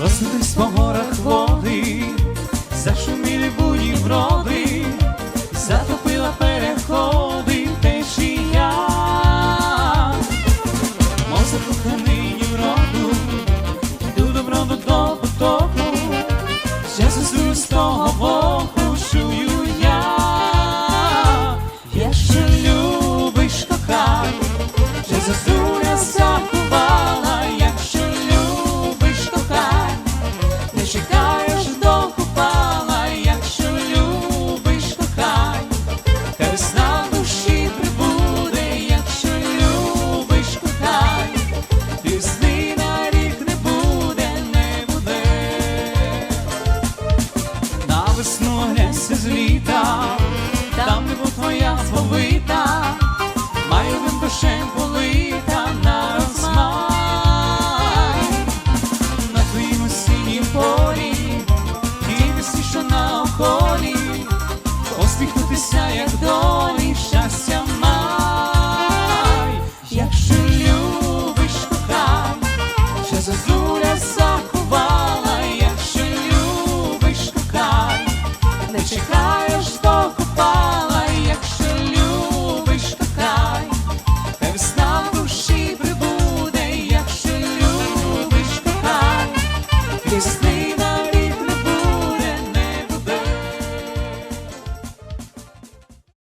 Розлились по горах води, зашуміли буйні вроди, затопила переходи течія, мов закоханий в роду, йду до броду до потоку, ще зазую з того боку, чую я, якщо любиш, кохай, ще зазуля весну глянься з літа, там де твоя сповита, маю він душень полита на розмай на твоїм синім полі, і весні, що на околі, посміхнутися, як долі, щастя май, як жив. Chicano.